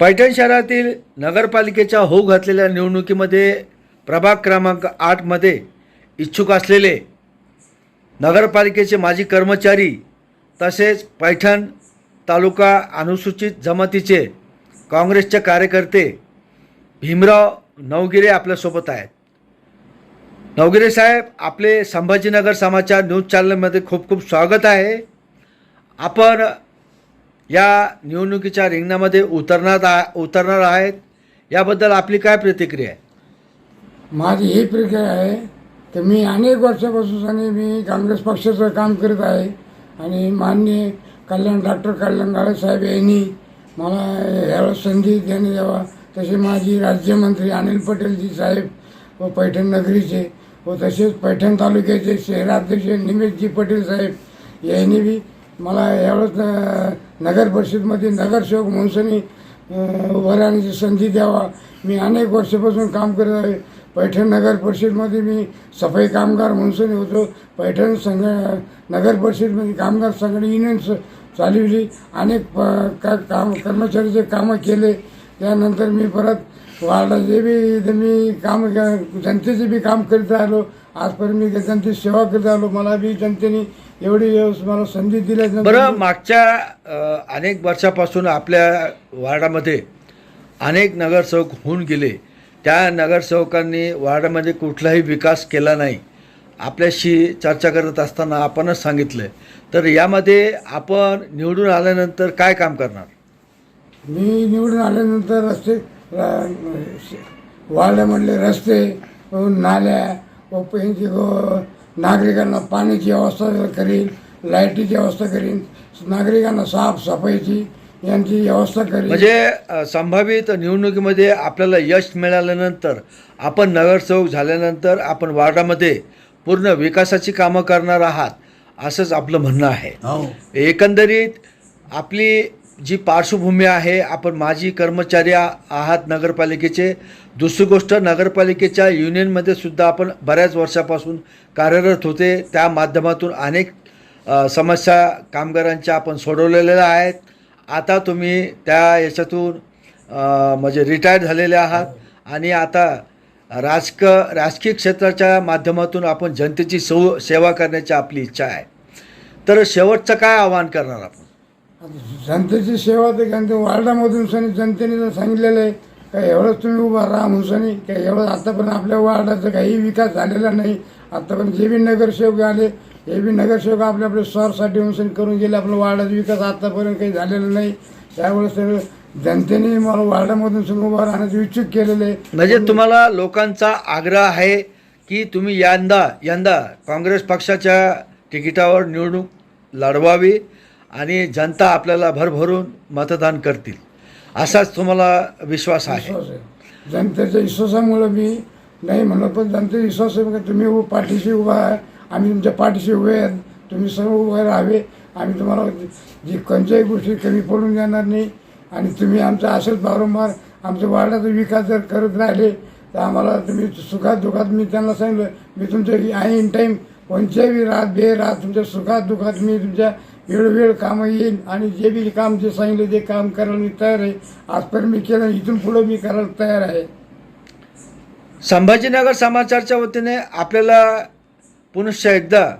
पैठण शहरातील नगरपालिकेच्या होऊ घातलेल्या निवडणुकीमध्ये प्रभाग क्रमांक आठमध्ये इच्छुक असलेले नगरपालिकेचे माजी कर्मचारी तसेच पैठण तालुका अनुसूचित जमातीचे काँग्रेसचे कार्यकर्ते भीमराव नवगिरे आपल्यासोबत आहेत. नवगिरे साहेब आपले संभाजीनगर समाचार न्यूज चॅनलमध्ये खूप खूप स्वागत आहे. आपण या निवडणुकीच्या रिंगणामध्ये उतरणार आ उतरणार आहेत. याबद्दल आपली काय प्रतिक्रिया आहे? माझी ही प्रक्रिया आहे तर मी अनेक वर्षापासून आणि मी काँग्रेस पक्षाचं काम करत आहे आणि माननीय कल्याण डॉक्टर कल्याण गाळे साहेब यांनी मला यावेळेस संधी देणे द्यावा. तसे माझी राज्यमंत्री अनिल पटेलजी साहेब व पैठण नगरीचे व तसेच पैठण तालुक्याचे शहराध्यक्ष निमेशजी पटेल साहेब यांनी बी मला यावेळेस अं, नगर परिषदमध्ये नगरसेवक म्हणूनसनी उभं राहण्याची संधी द्यावा. मी अनेक वर्षापासून काम करत आहे. पैठण नगर परिषदमध्ये मी सफाई कामगार म्हणूनसनी होतो. पैठण संघ नगर परिषदमध्ये कामगार संघटना युनियन चालविली चालवली. अनेक प का काम कर्मचारीचे कामं केले. त्यानंतर मी परत वार्डाचे बी इथे मी काम जनतेचे बी काम करीत राहिलो. आजपर्यंत मी जनतेची सेवा करीत राहिलो. मला बी जनतेने एवढी मला संधी दिली बरं मागच्या अनेक वर्षापासून आपल्या वार्डामध्ये अनेक नगरसेवक होऊन गेले. त्या नगरसेवकांनी वार्डामध्ये कुठलाही विकास केला नाही. आपल्याशी चर्चा करत असताना आपणच सांगितलं तर यामध्ये आपण निवडून आल्यानंतर काय काम करणार? मी निवडून आल्यानंतर रस्ते वार्डामधले रस्ते व नाल्या व नागरिकांना पाण्याची व्यवस्था करीन लाईटीची व्यवस्था करीन नागरिकांना साफसफाईची यांची व्यवस्था करीन. म्हणजे संभावित निवडणुकीमध्ये आपल्याला यश मिळाल्यानंतर आपण नगरसेवक झाल्यानंतर आपण वार्डामध्ये पूर्ण विकासाची कामं करणार आहात असंच आपलं म्हणणं आहे. एकंदरीत आपली जी पार्श्वभूमी आहे आपण माजी कर्मचारी आहात नगरपालिकेचे. दुसरी गोष्ट नगरपालिकेच्या युनियनमध्ये सुद्धा आपण बऱ्याच वर्षापासून कार्यरत होते. त्या माध्यमातून अनेक समस्या कामगारांच्या आपण सोडवलेल्या आहेत. आता तुम्ही त्या याच्यातून म्हणजे रिटायर झालेले आहात आणि आता राजक राजकीय क्षेत्राच्या माध्यमातून आपण जनतेची सव सेवा करण्याची आपली इच्छा आहे. तर शेवटचं काय आवाहन करणार आपण? जनतेची सेवा ते जनते वार्डामधून सनी जनतेने जर सांगितलेलं आहे का एवढंच तुम्ही उभा राहा म्हणून सनी का एवढं आतापर्यंत आपल्या वार्डाचा काही विकास झालेला नाही. आतापर्यंत जे बी नगरसेवक आले हे बी नगरसेवक आपल्या आपल्या स्वारसाठी म्हणून करून गेले आपल्या वार्डाचा विकास आतापर्यंत काही झालेला नाही. त्यावेळेस सगळं जनतेने मला वार्डामधून सगळं उभा राहण्याचं इच्छुक केलेलं आहे. म्हणजे तुम्हाला लोकांचा आग्रह आहे की तुम्ही यंदा यंदा काँग्रेस पक्षाच्या तिकिटावर निवडणूक लढवावी. आणि जनता आपल्याला भरभरून मतदान करतील. असाच तुम्हाला विश्वास आहे. विश्वास आहे. जनतेच्या विश्वासामुळे मी नाही म्हणत पण जनतेचा विश्वास आहे का तुम्ही उ- पाठीशी उभा आहे. आम्ही तुमच्या पाठीशी उभे आहेत. तुम्ही सर्व उभे राहावे. आम्ही तुम्हाला जी कोणत्याही गोष्टी कमी पडून देणार नाही. आणि तुम्ही आमचा असेल वारंवार आमच्या वार्डाचा विकास जर करत राहिले तर आम्हाला तुम्ही सुखात दुखात मी त्यांना सांगितलं मी तुमच्या आय इन टाईम कोणत्याही रात बे रात तुमच्या सुखात दुखात मी तुमच्या वेळोवेळ कामं येईन आणि जे बी काम जे सांगितलं ते काम करायला मी तयार आहे. आजपर्यंत मी केलं इथून पुढं मी करायला तयार आहे. संभाजीनगर समाचारच्या वतीने आपल्याला पुनश्च एकदा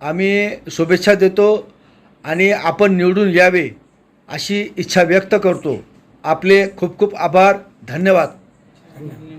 आम्ही शुभेच्छा देतो आणि आपण निवडून यावे अशी इच्छा व्यक्त करतो. आपले खूप खूप आभार. धन्यवाद. धन्यवाद.